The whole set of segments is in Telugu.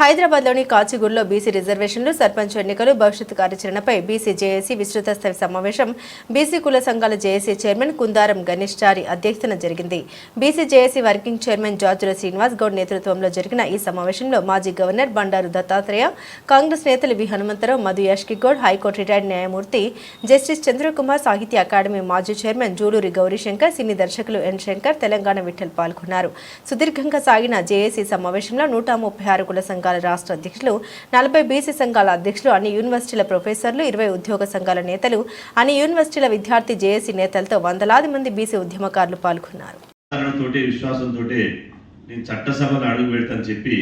హైదరాబాద్లోని కాచిగూడలో బీసీ రిజర్వేషన్లు సర్పంచ్ ఎన్నికలు భవిష్యత్ కార్యాచరణపై బీసీ జేఏసీ విస్తృత స్థాయి సమావేశం బీసీ కుల సంఘాల జేఏసీ చైర్మన్ కుందారం గణేష్ చారి అధ్యక్షతన జరిగింది. BC JAC working chairman Jarjula Srinivas Goud నేతృత్వంలో జరిగిన ఈ సమావేశంలో మాజీ గవర్నర్ బండారు దత్తాత్రేయ కాంగ్రెస్ నేతలు V. Hanumantharao Madhu Yashki Goud high court retired న్యాయమూర్తి జస్టిస్ చంద్రకుమార్ సాహిత్య అకాడమీ మాజీ చైర్మన్ జూలూరి గౌరీశంకర్ సినీ దర్శకులు ఎన్ శంకర్ తెలంగాణ విఠల్ పాల్గొన్నారు. సుదీర్ఘంగా సాగిన జేఏసీ సమావేశంలో నూట ముప్పై ఆరు కుల సంఘాల సంఘాల రాష్ట్ర అధ్యక్షులు నలభై బీసీ సంఘాల అధ్యక్షులు అన్ని యూనివర్సిటీల ప్రొఫెసర్లు ఇరవై ఉద్యోగ సంఘాల నేతలు అన్ని యూనివర్సిటీల విద్యార్థి జేఏసీ నేతలతో వందలాది మంది బీసీ ఉద్యమకారులు పాల్గొన్నారు. విశ్వాసంతో నేను చట్టసభలో అడుగు పెడతాను చెప్పి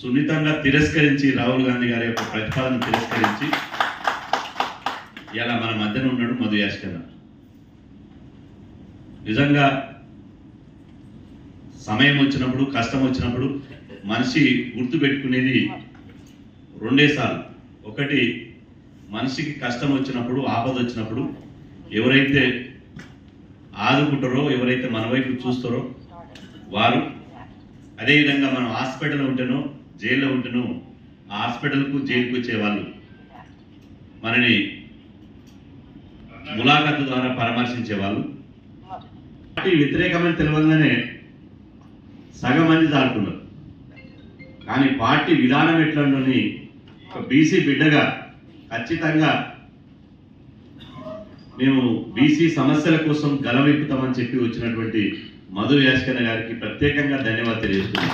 సున్నితంగా తిరస్కరించి రాహుల్ గాంధీ గారి యొక్క ప్రతిపాదన తిరస్కరించి ఇలా మన మధ్యన ఉన్నాడు మధు యాష్కర్ నిజంగా సమయం వచ్చినప్పుడు కష్టం వచ్చినప్పుడు మనిషి గుర్తుపెట్టుకునేది రెండేసార్లు ఒకటి మనిషికి కష్టం వచ్చినప్పుడు ఆపద వచ్చినప్పుడు ఎవరైతే ఆదుకుంటారో ఎవరైతే మన వైపు చూస్తారో వారు అదేవిధంగా మనం హాస్పిటల్లో ఉంటేనో జైల్లో ఉంటేనో ఆ హాస్పిటల్కు జైలుకు వచ్చే వాళ్ళు మనని ములాఖతు ద్వారా పరామర్శించే వాళ్ళు వ్యతిరేకమైన వ్యతిరేకమని తెలియగానే సగం మంది దాడుకున్నారు. కానీ పార్టీ విధానం ఎట్లని ఒక బీసీ బిడ్డగా ఖచ్చితంగా మేము బీసీ సమస్యల కోసం గలవిప్పుతామని చెప్పి వచ్చినటువంటి మధు యాస్కర్ గారికి ప్రత్యేకంగా ధన్యవాదాలు తెలియజేస్తున్నాం.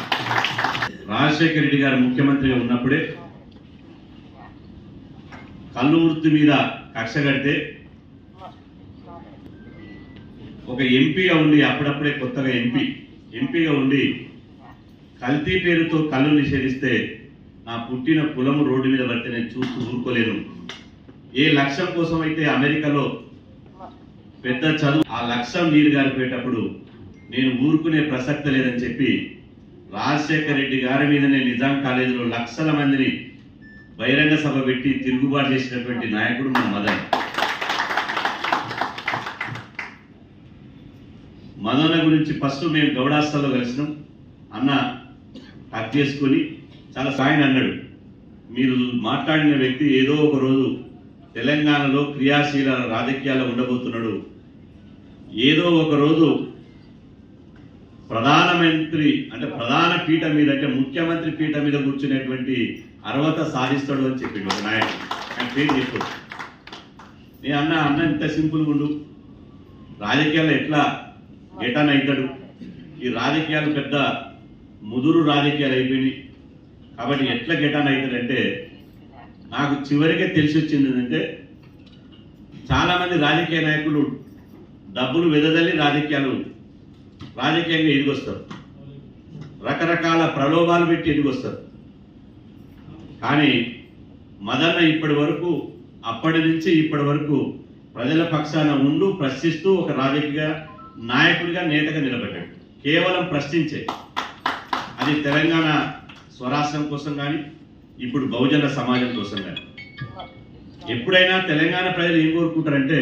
రాజశేఖర రెడ్డి గారు ముఖ్యమంత్రిగా ఉన్నప్పుడే కళ్ళు వృత్తి మీద కక్ష కడితే ఒక ఎంపీగా ఉండి అప్పుడప్పుడే కొత్తగా ఎంపీ ఎంపీగా ఉండి కల్తీ పేరుతో కళ్ళు నిషేధిస్తే నా పుట్టిన కులం రోడ్డు మీద పడితే నేను చూస్తూ ఊరుకోలేను. ఏ లక్ష్యం కోసం అయితే అమెరికాలో పెద్ద చదువు ఆ లక్ష్యం నీరు గారిపోయేటప్పుడు నేను ఊరుకునే ప్రసక్తి లేదని చెప్పి రాజశేఖర రెడ్డి గారి మీదనే నిజాం కాలేజీలో లక్షల మందిని బహిరంగ సభ పెట్టి తిరుగుబాటు చేసినటువంటి నాయకుడు మా మదన్. మదన గురించి ఫస్ట్ మేము గౌడాస్థల్లో కలిసినాం. అన్న కట్ చేసుకొని చాలా సాయం అన్నాడు. మీరు మాట్లాడిన వ్యక్తి ఏదో ఒక రోజు తెలంగాణలో క్రియాశీల రాజకీయాల్లో ఉండబోతున్నాడు. ఏదో ఒక రోజు ప్రధానమంత్రి అంటే ప్రధాన పీఠ మీద అంటే ముఖ్యమంత్రి పీఠ మీద కూర్చునేటువంటి అర్హత సాధిస్తాడు అని చెప్పిండు ఒక నాయకుడు. ఆయన పేరు చెప్పు. నేను అన్న అన్న ఇంత సింపుల్గా ఉండు. రాజకీయాల్లో ఎట్లా గెటాన్ అవుతాడు? ఈ రాజకీయాలు పెద్ద ముదురు రాజకీయాలు అయిపోయినాయి. కాబట్టి ఎట్లా గెటాన్ అవుతారంటే నాకు చివరిగా తెలిసి వచ్చింది ఏంటంటే చాలామంది రాజకీయ నాయకులు డబ్బులు వెదజల్లి రాజకీయాలు రాజకీయంగా ఎదిగొస్తారు. రకరకాల ప్రలోభాలు పెట్టి ఎదిగొస్తారు. కానీ మదన్న ఇప్పటి వరకు అప్పటి నుంచి ఇప్పటి వరకు ప్రజల పక్షాన ఉండు ప్రశ్నిస్తూ ఒక రాజకీయ నాయకుడిగా నేతగా నిలబడ్డాడు. కేవలం ప్రశ్నించే. అది తెలంగాణ స్వరాష్ట్రం కోసం కానీ ఇప్పుడు బహుజన సమాజం కోసం కానీ ఎప్పుడైనా తెలంగాణ ప్రజలు ఏం కోరుకుంటారంటే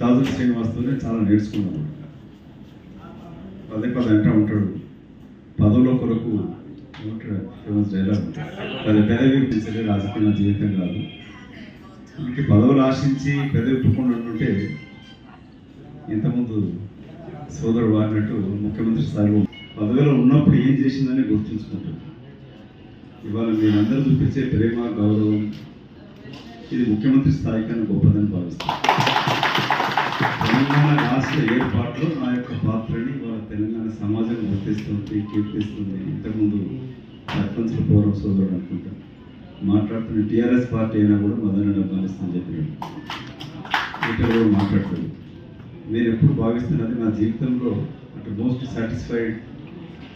చౌదరి శ్రీనివాస్తోనే చాలా నేర్చుకున్నాను పదే పదే అంటూ ఉంటాడు పదవుల కొరకు ఫేమస్ డైలాగ్ పది పెదవి పెంచలే రాజకీయ జీవితం కాదు. మనకి పదవులు ఆశించి పెదవి పుకుండా ఉంటుంటే ఇంతకుముందు సోదరుడు వాడినట్టు ముఖ్యమంత్రి స్థాయిలో పదవిలో ఉన్నప్పుడు ఏం చేసిందని గుర్తుంచుకుంటాను ఇవాళ మీరందరూ చూపించే ప్రేమ గౌరవం ఇది ముఖ్యమంత్రి స్థాయి కన్నా గొప్పదని భావిస్తాను తెలంగాణ రాష్ట్ర ఏర్పాటులో నా యొక్క పాత్రని వాళ్ళ తెలంగాణ సమాజం వర్తిస్తుంది కీర్తిస్తుంది. ఇంతకుముందు సర్పంచ్ల పౌరం సోదరుడు అనుకుంటా. మాట్లాడుతున్న టీఆర్ఎస్ పార్టీ అయినా కూడా మొదలైన భావిస్తుందని చెప్పినాడు. ఇక్కడ కూడా మాట్లాడుతుంది నేను ఎప్పుడు భావిస్తున్నది నా జీవితంలో అటు మోస్ట్ సాటిస్ఫైడ్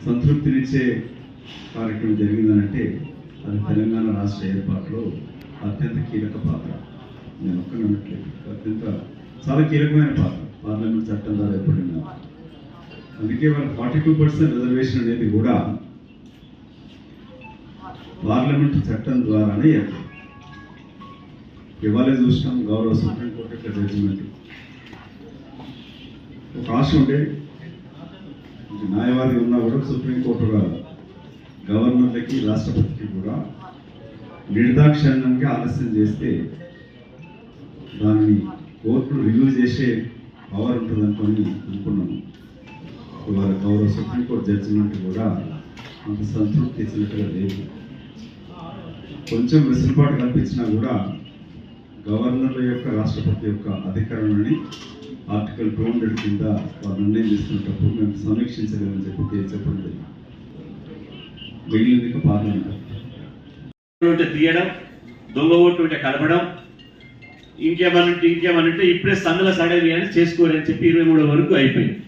సంతృప్తినిచ్చే కార్యక్రమం జరిగిందనంటే అది తెలంగాణ రాష్ట్ర ఏర్పాటులో అత్యంత కీలక పాత్ర. నేను ఒక్క నమ్మట్లేదు అత్యంత చాలా కీలకమైన పాత్ర. పార్లమెంట్ చట్టం ద్వారా ఏర్పడిన అందుకే వాళ్ళ ఫార్టీ టూ పర్సెంట్ రిజర్వేషన్ అనేది కూడా పార్లమెంట్ చట్టం ద్వారానే ఏర్పడింది. ఇవాళ చూసినాం గౌరవ సుప్రీంకోర్టు యొక్క జడ్జిమెంట్ ఒక ఆశ ఉండే న్యాయవాది ఉన్నా కూడా సుప్రీంకోర్టుగా గవర్నర్లకి రాష్ట్రపతికి కూడా నిర్దాక్షిణ్యంగా ఆలస్యం చేస్తే దాన్ని కోర్టును రివ్యూ చేసే పవర్ ఉంటుంది అనుకొని అనుకున్నాము ఇవాళ గౌరవ సుప్రీంకోర్టు జడ్జిమెంట్ కూడా అంత సంతృప్తి ఇచ్చినట్టుగా లేదు. కొంచెం వెసులుబాటు కల్పించినా కూడా గవర్నర్ల యొక్క రాష్ట్రపతి యొక్క అధికారాన్ని ఆర్టికల్ టూ హండ్రెడ్ కింద వారు నిర్ణయం తీసుకునేటప్పుడు మేము సమీక్షించలేమని చెప్పి చెప్పండి మిగిలింది పార్లమెంట్. తీయడం దొంగ ఓటు ఉంటే కలపడం ఇంకేమన్నట్టు ఇంకేమన్నట్టు ఇప్పుడే సందుల సడవి అని చేసుకోరని చెప్పి ఇరవై మూడో వరకు అయిపోయింది.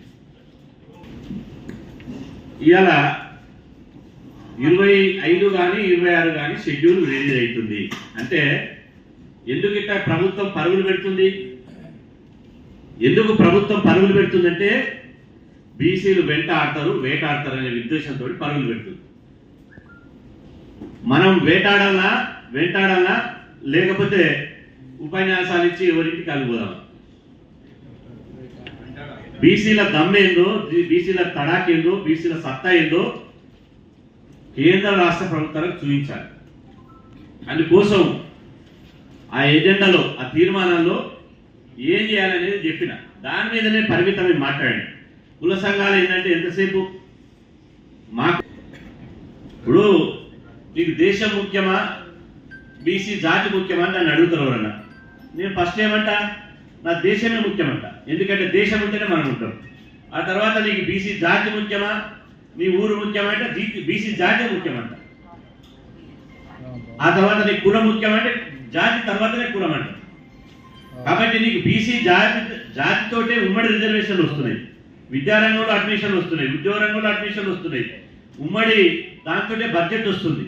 ఇవాళ ఇరవై ఐదు కానీ ఇరవై ఆరు కానీ షెడ్యూల్ రిలీజ్ అవుతుంది. అంటే ఎందుకు ఇట్లా ప్రభుత్వం పరుగులు పెడుతుంది? ఎందుకు ప్రభుత్వం పరుగులు పెడుతుందంటే బీసీలు వెంట ఆడతారు వేటాడతారు అనే ఉద్దేశంతో పరుగులు పెడుతుంది. మనం వేటాడాలా వెంటాడాలా లేకపోతే ఉపన్యాసాలు ఇచ్చి ఎవరింటికి కలిపోదాం బీసీల దమ్మేందో బీసీల తడాకేందో బీసీల సత్తా ఏందో కేంద్ర రాష్ట్ర ప్రభుత్వాలకు చూపించాలి. అందుకోసం ఆ ఎజెండాలో ఆ తీర్మానాల్లో ఏం చేయాలనేది చెప్పిన. దాని మీదనే పరిమితమై మాట్లాడండి కుల సంఘాలు ఏంటంటే ఎంతసేపు? మా ఇప్పుడు నీకు దేశం ముఖ్యమా? బీసీ జాతి ముఖ్యమా అని నన్ను అడుగుతారు ఎవరన్నా. నేను ఫస్ట్ ఏమంటా? నా దేశమే ముఖ్యమంట. ఎందుకంటే దేశం ఉంటేనే మనం ఉంటాం. ఆ తర్వాత నీకు బీసీ జాతి ముఖ్యమా? నీ ఊరు ముఖ్యమంటే బీసీ జాతే ముఖ్యమంట. ఆ తర్వాత నీకు కులం ముఖ్యమంటే జాతి తర్వాతనే కులం అంట కాబట్టి నీకు బీసీ జాతి జాతితోటే ఉమ్మడి రిజర్వేషన్లు వస్తున్నాయి. విద్యారంగంలో అడ్మిషన్లు వస్తున్నాయి ఉద్యోగ రంగంలో అడ్మిషన్లు వస్తున్నాయి. ఉమ్మడి దాంతోటే బడ్జెట్ వస్తుంది.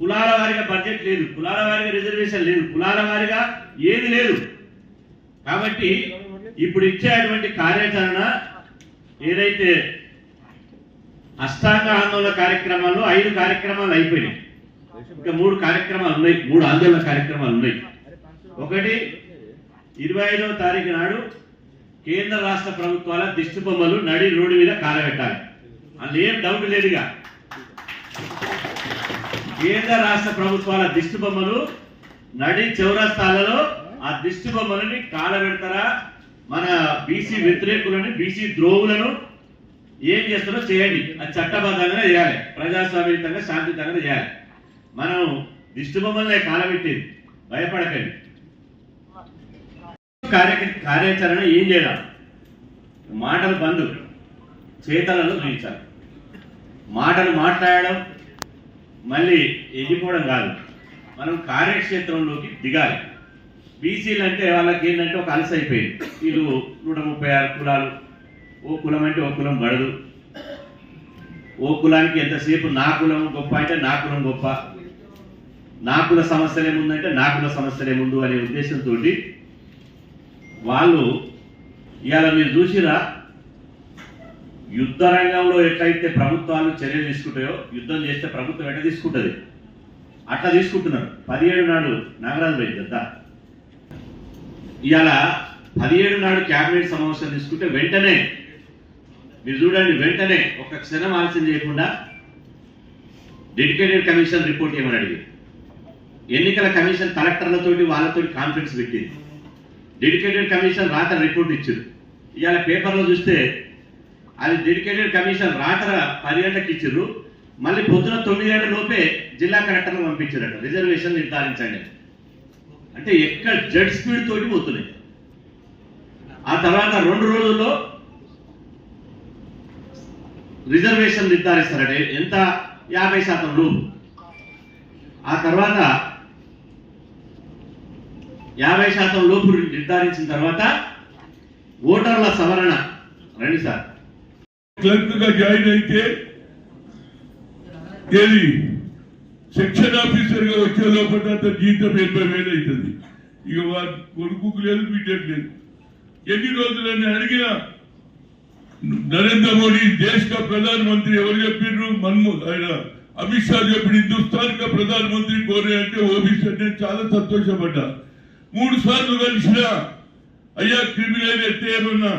కులాల వారిగా బడ్జెట్ లేదు కులాల వారిగా రిజర్వేషన్ లేదు కులాల వారిగా ఏది లేదు. కాబట్టి ఇప్పుడు ఇచ్చేటువంటి కార్యాచరణ ఏదైతే అష్టాంగ ఆందోళన కార్యక్రమాలు ఐదు కార్యక్రమాలు అయిపోయినాయి. ఇంకా మూడు కార్యక్రమాలు ఉన్నాయి. మూడు ఆందోళన కార్యక్రమాలు ఉన్నాయి. ఒకటి ఇరవై ఐదవ తారీఖు నాడు కేంద్ర రాష్ట్ర ప్రభుత్వాల దిష్టి బొమ్మలు నడి రోడ్డు మీద కాలబెట్టాలి. అందులో ఏం డౌట్ లేదుగా. కేంద్ర రాష్ట్ర ప్రభుత్వాల దిష్టి బొమ్మలు నడి చౌరస్తాలలో ఆ దిష్టి బొమ్మలని కాలబెడతారా? మన బీసీ వ్యతిరేకులను బీసీ ద్రోవులను ఏం చేస్తారో చేయండి. అది చట్టబద్ధంగా చేయాలి. ప్రజాస్వామ్యంగా శాంతియుతంగా చేయాలి. మనం దిష్టి బొమ్మలనే కాలబెట్టేది. భయపడకండి. కార్య కార్యాచరణ ఏం చేయాలి? మాటలు బంధు చేతలలో చూపించాలి మాటలు మాట్లాడడం మళ్ళీ ఎగిపోవడం కాదు. మనం కార్యక్షేత్రంలోకి దిగాలి. బీసీలు అంటే వాళ్ళకి ఏంటంటే ఒక అలస అయిపోయింది. వీళ్ళు నూట ముప్పై ఆరు కులాలు. ఓ కులం అంటే ఓ కులం పడదు ఓ కులానికి ఎంతసేపు నా కులం గొప్ప అంటే నా కులం గొప్ప. నాకుల సమస్యలే ముందంటే నా సమస్యలే ముందు అనే ఉద్దేశంతో వాళ్ళు ఇవాళ మీరు చూసిరా యుద్ధ రంగంలో ఎట్లయితే ప్రభుత్వాలు చర్యలు తీసుకుంటాయో యుద్ధం చేస్తే ప్రభుత్వం ఎట్లా తీసుకుంటుంది? అట్లా తీసుకుంటున్నారు. పదిహేడు నాడు నాగరాజు రెడ్డి కదా. ఇవాళ పదిహేడు నాడు క్యాబినెట్ సమావేశం తీసుకుంటే వెంటనే మీరు చూడండి వెంటనే ఒక క్షణం ఆలస్యం చేయకుండా డెడికేటెడ్ కమిషన్ రిపోర్ట్ ఏమని అడిగింది? ఎన్నికల కమిషన్ కలెక్టర్లతోటి వాళ్ళతో కాన్ఫరెన్స్ పెట్టింది. డెడికేటెడ్ కమిషన్ రాత రిపోర్ట్ ఇచ్చారు ఇవాళ పేపర్లో చూస్తే అది డెడికేటెడ్ కమిషన్ రాత పది గంటలకు ఇచ్చారు మళ్ళీ పొద్దున తొమ్మిది గంటల లోపే జిల్లా కలెక్టర్లు పంపించారట రిజర్వేషన్ నిర్ధారించండి అంటే ఎక్కడ జడ్ స్పీడ్ తోటి పోతున్నాయి. ఆ తర్వాత రెండు రోజుల్లో రిజర్వేషన్ నిర్ధారిస్తారట. ఎంత? యాభై శాతం ఆ తర్వాత యాభై శాతం లోపు నిర్ధారించిన తర్వాత ఓటర్ల సవరణ. రండి సార్. క్లర్క్గా జాయిన్ అయితే ఏది సెక్షన్ ఆఫీసర్గా వచ్చే లోపల జీతం ఎనభై వేలు అవుతుంది. ఇక వారి కొడుకు లేదు బిడ్డకు లేదు. ఎన్ని రోజులని అడిగినా నరేంద్ర మోడీ దేశ का ప్రధానమంత్రి ఎవరు చెప్పిండ్రు మన్మోహన్ ఆయన అమిత్ షా చెప్పిన హిందుస్థాన్ కా ప్రధానమంత్రి కోరే అంటే ఓబీసీ నేను చాలా సంతోషపడ్డా. మూడు సార్లు కలిసిన అయ్యా క్రిమినల్ ఎత్తే ఏమన్నా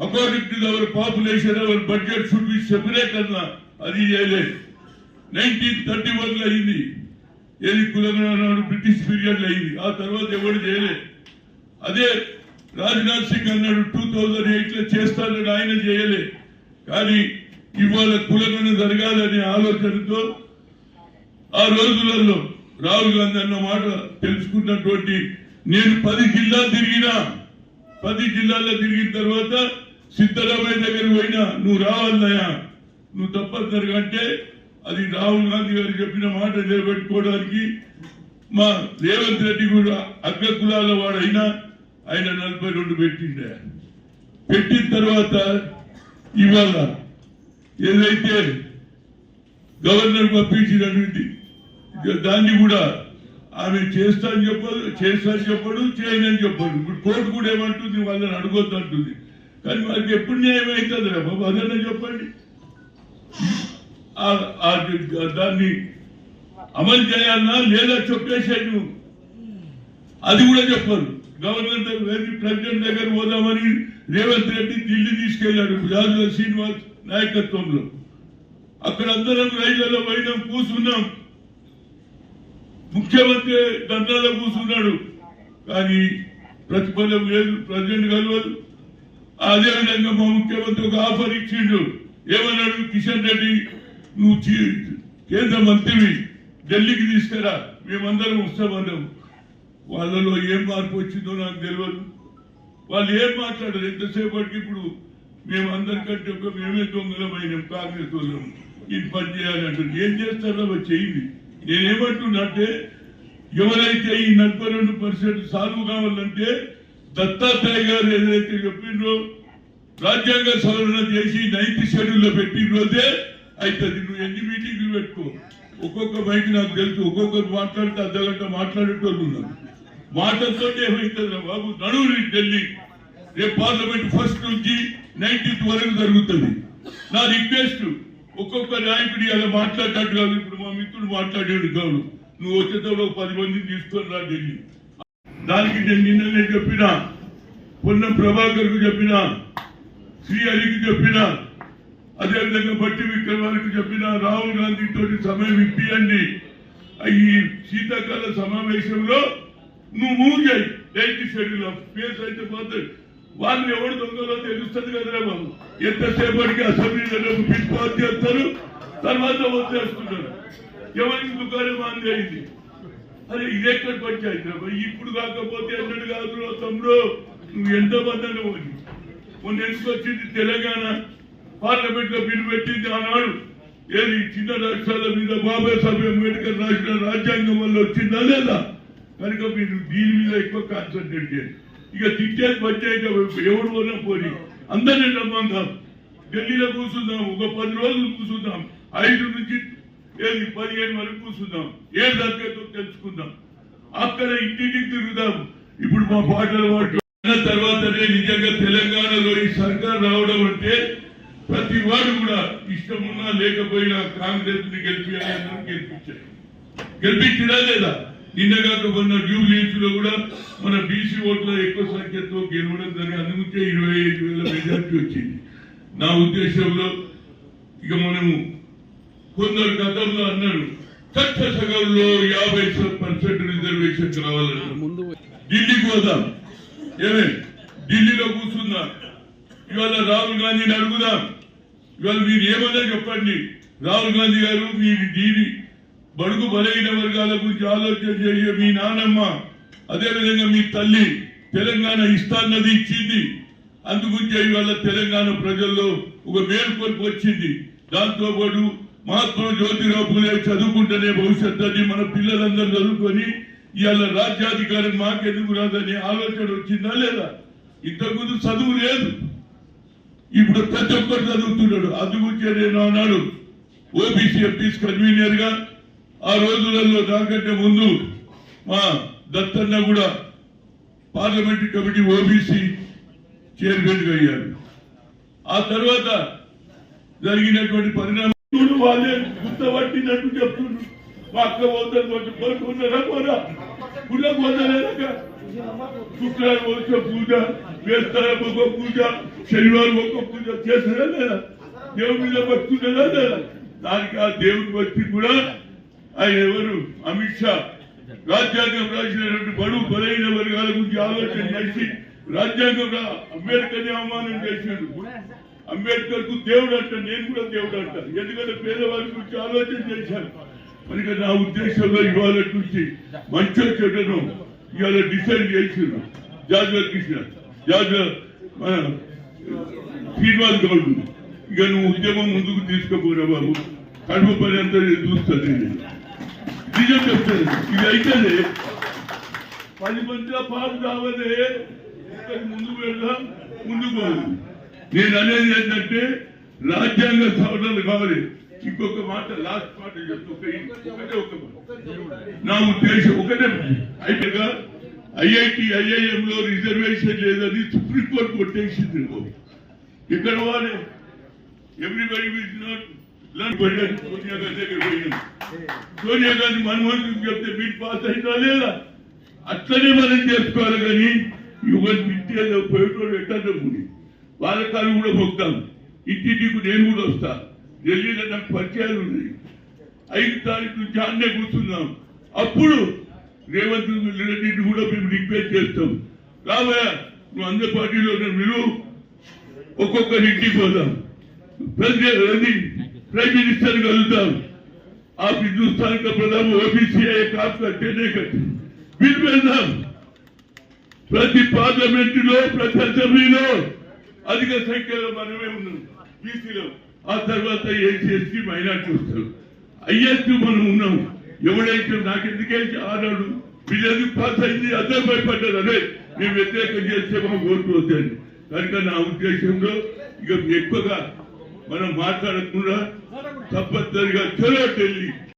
according to our population our budget should be separate అన్న. అది చేయలేదు నైన్టీన్ థర్టీ వన్లో అయింది. ఏది కులనాడు బ్రిటిష్ పీరియడ్లో అయింది. ఆ తర్వాత ఎవరు చేయలే. అదే రాజ్నాథ్ సింగ్ అన్నాడు టూ థౌజండ్ ఎయిట్లో చేస్తానని ఆయన చేయలే. కానీ ఇవాళ కులగణ జరగాలనే ఆలోచనతో ఆ రోజులలో రాహుల్ గాంధీ అన్న మాట తెలుసుకున్నటువంటి నేను పది జిల్లాలు తిరిగినా పది జిల్లాల్లో తిరిగిన తర్వాత సిద్ధరామయ్య దగ్గర పోయినా నువ్వు రావాలయ్యా నువ్వు తప్పనిసరిగా అంటే అది రాహుల్ గాంధీ గారు చెప్పిన మాట నిలబెట్టుకోవడానికి మా రేవంత్ రెడ్డి కూడా అగ్ర కులాల వాడైనా ఆయన నలభై రెండు పెట్టిండే. పెట్టిన తర్వాత ఇవాళ ఏదైతే గవర్నర్ పంపించినటువంటి దాన్ని కూడా ఆమె చేస్తా అని చెప్పదు చేస్తా అని చెప్పడు చేయనని చెప్పడు ఇప్పుడు కోర్టు కూడా ఏమంటుంది వాళ్ళని అడగొద్దు అంటుంది. కానీ వాళ్ళకి ఎప్పుడు న్యాయం అవుతుంది రా బాబు? అదన్నా చెప్పండి. దాన్ని అమలు చేయాలన్నా లేదా చెప్పేసాను అది కూడా చెప్పరు. గవర్నర్ దగ్గర ప్రెసిడెంట్ దగ్గర పోదామని రేవంత్ రెడ్డి ఢిల్లీ తీసుకెళ్ళాడు రాజుల శ్రీనివాస్ నాయకత్వంలో. అక్కడ అందరం రైళ్ళలో పోయినాం కూర్చున్నాం. ముఖ్యమంత్రి దండాలో కూర్చున్నాడు కానీ ప్రతిఫలం లేదు ప్రజెంట్ కలవదు. అదేవిధంగా మా ముఖ్యమంత్రి ఒక ఆఫర్ ఇచ్చిండు. ఏమన్నాడు కిషన్ రెడ్డి నువ్వు కేంద్ర మంత్రివి ఢిల్లీకి తీసుకురా మేమందరం వస్తామన్నాం. వాళ్ళలో ఏం మార్పు వచ్చిందో నాకు తెలియదు వాళ్ళు ఏం మాట్లాడారు? ఎంతసేపటికి ఇప్పుడు మేము అందరికంటే ఒక మేమే దొంగలమైనాం కాంగ్రెస్ వాళ్ళం. ఇది పని చేయాలంటారు ఏం చేస్తారో అవి చేయండి నేనేమంటున్నంటే ఎవరైతే ఈ నలభై రెండు పర్సెంట్ సాల్వ్ కావాలంటే దత్తాత్రేయ గారు ఏదైతే చెప్పిండ్రో రాజ్యాంగ సవరణ చేసి నైన్త్ షెడ్యూల్లో పెట్టిన రోజే అవుతుంది నువ్వు ఎన్ని మీటింగ్లు పెట్టుకో. ఒక్కొక్క బయట నాకు తెలుసు ఒక్కొక్కరు మాట్లాడితే అర్ధగంట మాట్లాడేటోళ్ళు ఉన్నారు. మాటలతో ఏమవుతుంది బాబు? నడువు ఢిల్లీ. రేపు పార్లమెంట్ ఫస్ట్ నుంచి నైన్టీన్త్ వరకు జరుగుతుంది. నా రిక్వెస్ట్ ఒక్కొక్క నాయకుడి అలా మాట్లాడేటట్టు కాదు. ఇప్పుడు మా మిత్రుడు మాట్లాడాడు కాదు నువ్వు వచ్చేటప్పుడు ఒక పది మందిని తీసుకొని రా ఢిల్లీ. దానికి నేను నిన్ననే చెప్పిన పొన్న ప్రభాకర్కు చెప్పిన శ్రీ హరికి చెప్పిన అదేవిధంగా బట్టి విక్రమాలకు చెప్పిన రాహుల్ గాంధీ తోటి సమయం ఇప్పియండి. ఈ శీతాకాల సమావేశంలో నువ్వు మూవ్ చేయి నైన్త్ షెడ్యూల్ ఆఫ్ స్పేస్ అయితే పోతుంది వాళ్ళు ఎవరు దొంగలో తెలుస్తుంది కదరా బాబు? ఎంతసేపటికి అసెంబ్లీలో బిల్ చేస్తారు తర్వాత వదిలేస్తున్నారు ఎవరికి దుకాణం అంది అయింది? అరే ఇది ఎక్కడ పంచాయతీ ఇప్పుడు కాకపోతే ఎన్నడు కాదు తమ్ముడు. నువ్వు ఎంత మందని పోయి మొన్న ఎందుకు వచ్చింది? తెలంగాణ పార్లమెంట్లో బిల్లు పెట్టింది ఆనాడు. ఏది చిన్న రాష్ట్రాల మీద బాబా సాహెబ్ అంబేద్కర్ రాసిన రాజ్యాంగం వల్ల వచ్చిందా లేదా? కనుక మీరు దీని మీద ఎక్కువ కాన్సన్ట్రేట్ చేయండి. ఇక తిట్టేది పంచాయతీ ఎవరు పోయినా పోని. అందరినీ రమ్మందాం ఢిల్లీలో కూర్చుందాం. ఒక పది రోజులు కూర్చుందాం. ఐదు నుంచి ఏది పదిహేను వరకు కూర్చుందాం. ఏ దగ్గరతో తెలుసుకుందాం. అక్కడ ఇంటింటికి తిరుగుదాం. ఇప్పుడు మా పాటలు పాటు తర్వాతనే నిజంగా తెలంగాణలో ఈ సర్కార్ రావడం అంటే ప్రతి వాడు కూడా ఇష్టమున్నా లేకపోయినా కాంగ్రెస్ని గెలిపించాలని గెలిపించారు గెలిపించినా లేదా? నిన్న కాక మొన్న డ్యూబ్లీస్లో కూడా మన బీసీ ఓట్ల ఎక్కువ సంఖ్యతో గెలవడం జరిగి అందుకే ఇరవై ఐదు వేల మెజార్టీ వచ్చింది. నా ఉద్దేశంలో ఇక మనము కొందరు గతంలో అన్నారు చట్టసగంలో యాభై పర్సెంట్ రిజర్వేషన్ కావాలన్నారు ఢిల్లీకి పోదాం. ఏమే? ఢిల్లీలో కూర్చుందాం? ఇవాళ రాహుల్ గాంధీని అడుగుదాం. ఇవాళ మీరు ఏమన్నా చెప్పండి. రాహుల్ గాంధీ గారు మీ దీని బడుగు బలహీన వర్గాల గురించి ఆలోచన చేయ మీ నానమ్మ అదేవిధంగా మీ తల్లి తెలంగాణ ఇస్తాన్నది ఇచ్చింది. అందుగురించి ఇవాళ తెలంగాణ ప్రజల్లో ఒక మేల్కొల్పు వచ్చింది. దాంతో పాటు మహాత్మా జ్యోతిరావు పూలే చదువుకుంటేనే భవిష్యత్తు అని మన పిల్లలందరూ చదువుకొని ఇవాళ రాజ్యాధికారం మాకెందుకు రాదని ఆలోచన వచ్చిందా లేదా? ఇంతకుముందు చదువు లేదు. ఇప్పుడు ప్రతి ఒక్కరు చదువుతున్నాడు. అందుగురించే నేను అన్నాడు ఓబీసీ ఎంపీస్ కన్వీనర్గా ఆ రోజులలో నాకంటే ముందు మా దత్తన్న కూడా పార్లమెంటరీ కమిటీ ఓబీసీ చైర్మన్గా అయ్యారు. ఆ తర్వాత జరిగినటువంటి పరిణామం వాళ్ళే గుర్తపట్టినట్టు చెప్తున్నారు. మా అక్క పోతారు కొంచెం పడుకున్నారా పోరా గుళ్ళ పోతారా శుక్రవారం ఒక పూజ వేస్తారా ఒక పూజ శనివారం ఒక పూజ చేస్తారా లేదా? దేవుడి మీద భక్తున్నదా లేదా? దానికి ఆ దేవుడి భక్తి కూడా ఆయన ఎవరు? అమిత్ షా. రాజ్యాంగం రాసినటువంటి బడుగు బలైన వర్గాల గురించి ఆలోచన చేసి రాజ్యాంగం రా- అంబేద్కర్ని అవమానం చేశాడు. అంబేద్కర్కు దేవుడు అంట నేను కూడా దేవుడు అంట. ఎందుకంటే పేదవారి గురించి ఆలోచన చేశాను కనుక నా ఉద్దేశంలో ఇవాళ నుంచి మంచి చెడ్డను ఇవాళ డిసైడ్ చేసిన జాజుల కృష్ణ. జాజుల శ్రీనివాస్ గౌడ్. ఇక నువ్వు ఉద్యమం ముందుకు తీసుకుపోరా బాబు. కడుపు పని అంతా నేను చూస్తాను. నిజం చెప్తాను ఇది అయితేనే. పది మందిలో పాలు కావాలి. ఒకటి ముందుకు వెళ్దాం ముందుకు నేను అనేది ఏంటంటే రాజ్యాంగ సవరణలు కావాలి. ఇంకొక మాట లాస్ట్ మాట ఒకటే ఒక నా ఉద్దేశం ఒకటే అయిపోగా ఐఐటి ఐఐఎం లో రిజర్వేషన్ లేదని సుప్రీంకోర్టు కొట్టేసింది ఇక్కడ వాడే? Everybody was not Sonia Gandhi దగ్గర పోయినాం. సోనియా గాంధీ మన్మోహన్ సింగ్ చెప్తే బిడ్ పాస్ అయిందా లేదా? అట్లనే మనం చేసుకోవాలి కానీ యువన్ విద్యలో పోయేటోడు డబ్బుని వాళ్ళ కాలు కూడా మొక్తాం ఇంటింటికి నేను కూడా వస్తా. ఢిల్లీలో నాకు పరిచయాలు ఉన్నాయి. ఐదు తారీఖు నుంచి అన్నే కూర్చున్నాం. అప్పుడు రేవంత్ రెడ్డిని కూడా మేము రిక్వెస్ట్ చేస్తాం. రాబోయా నువ్వు అందరి పార్టీలో మీరు ఒక్కొక్కరి ఇంటికి పోదాం. ప్రజలు అది ప్రైమ్ మినిస్టర్ కలుద్దాం आप हिंदुस्तान का प्रधान ओबीसी है एक आप करते नहीं करते बिल వెళ్దాం ప్రతి పార్లమెంట్ లో ప్రతి అసెంబ్లీలో అధిక సంఖ్యలో మనమే ఉన్నాం బీసీలో ఆ తర్వాత ఏసీ ఎస్టీ మైనార్టీ వస్తారు ఐఎస్టీ మనం ఉన్నాం ఎవడైతే నాకెందుకే ఆనాడు బిల్ ఎందుకు పాస్ అయింది అదే భయపడ్డారు అదే మేము వ్యతిరేకం చేస్తే మా ఓట్లు వస్తాయి కనుక నా ఉద్దేశంలో ఇక ఎక్కువగా మనం మాట్లాడకుండా తప్పనిసరిగా చలో ఢిల్లీ